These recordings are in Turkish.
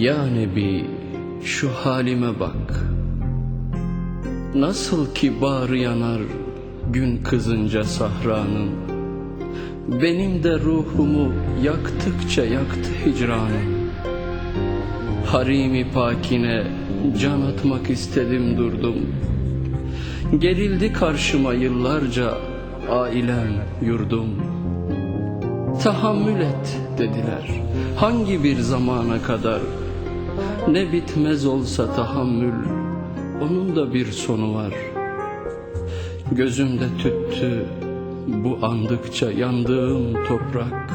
Ya Nebi şu halime bak. Nasıl ki bağrı yanar gün kızınca sahranın. Benim de ruhumu yaktıkça yaktı hicranın. Harimi pakine can atmak istedim durdum. Gerildi karşıma yıllarca ailem yurdum. Tahammül et dediler. Hangi bir zamana kadar Ne bitmez olsa tahammül onun da bir sonu var. Gözümde tüttü bu andıkça yandığım toprak.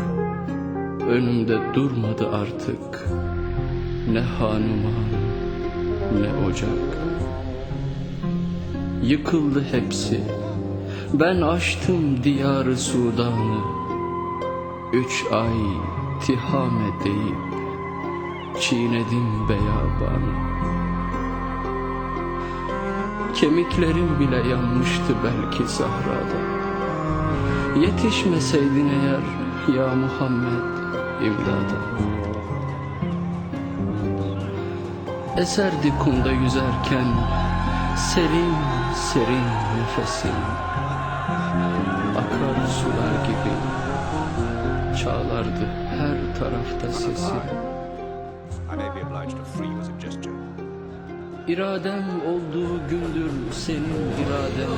Önümde durmadı artık ne hanuman ne ocak. Yıkıldı hepsi ben açtım diyarı Sudan'ı. Üç ay tihame deyip çiğnedim beyabanı Kemiklerim bile yanmıştı belki sahrada. Yetişmeseydin eğer ya Muhammed imdada Eserdi kumda yüzerken serin serin nefesin Akar sular gibi çağlardı her tarafta sesin İradem olduğu gündür senin iraden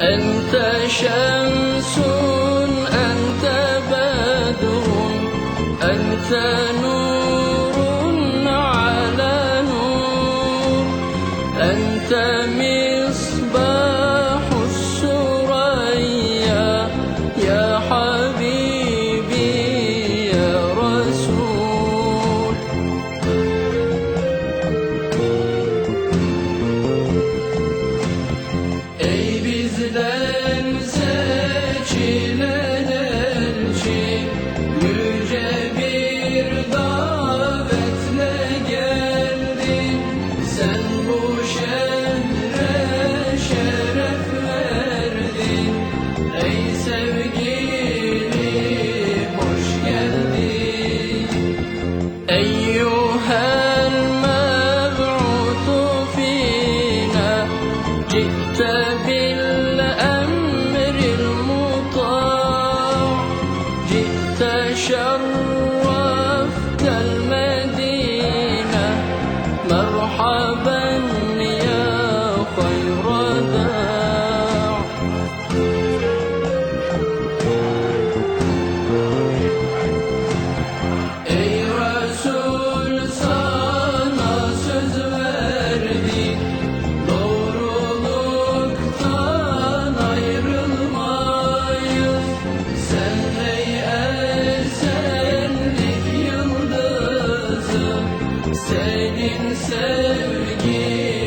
أنت شمس أنت بدر أنت نور على نور أنت مصباح السريا يا حبيبي يا رسول. أي bizden seçilen elçi Yüce bir davetle geldin Sen bu şehre şeref verdin Ey sevgili hoş geldin أيها المبعوث فينا جئت بالأمر Senin sevginle